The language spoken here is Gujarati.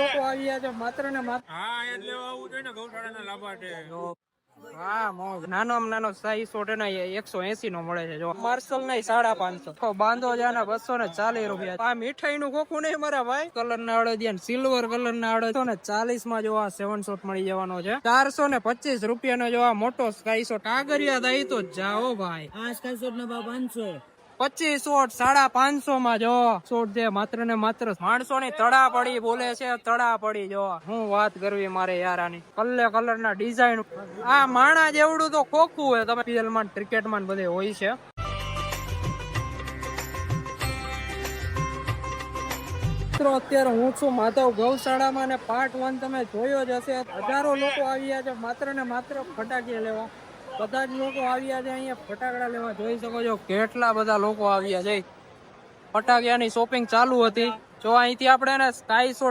લોકો આવ્યા છે માત્ર ને માત્ર. હા એટલે આવું જોઈએ ને ગૌશાળાના લાભાર્થે. હા મોજ નાનો નાનો સાઈઝ શોટ એના એકસો એસી નો મળે છે જો. માર્શલ ના સાડા પાંચસો. બાંધો જાના બસો ને ચાલીસ રૂપિયા. આ મીઠાઈ નું ખોખું નહીં મારા ભાઈ. કલર ના અડદિયા સિલ્વર કલર ના અડદો ને ચાલીસમાં જો આ સેવન શોટ મળી જવાનો છે. ચારસો ને પચીસ રૂપિયા નો જો મોટો સ્કાઈસો ટાગરિયા દઈ તો જાઓ ભાઈ. આ સ્કાય શોટ ભાવ પાંચસો. પચીસ શોટ સાડા પાંચસો માં જો. શોટ જે માત્ર ને માત્ર માણસો ની તડા પડી બોલે છે, તડા પડી જો. હું વાત કરવી મારે યાર આની કલર કલર ના ડિઝાઇન આ માણા જેવડું તો ખોખું હોય. તમે પીએલમાં ક્રિકેટમાં બધે હોય છે. મિત્રો, અત્યારે હું છું માધવ ગૌશાળામાં ને પાર્ટ વન તમે જોયો જ હશે. હજારો લોકો આવ્યા છે. માત્ર ને માત્ર ફટાકી લેવા. બધા જ લોકો આવ્યા છે અહીંયા ફટાકડા લેવા. જોઈ શકો છો કેટલા બધા લોકો આવ્યા છે. ફટાકિયાની શોપિંગ ચાલુ હતી. જો અહીંથી આપણે સ્કાય શોટ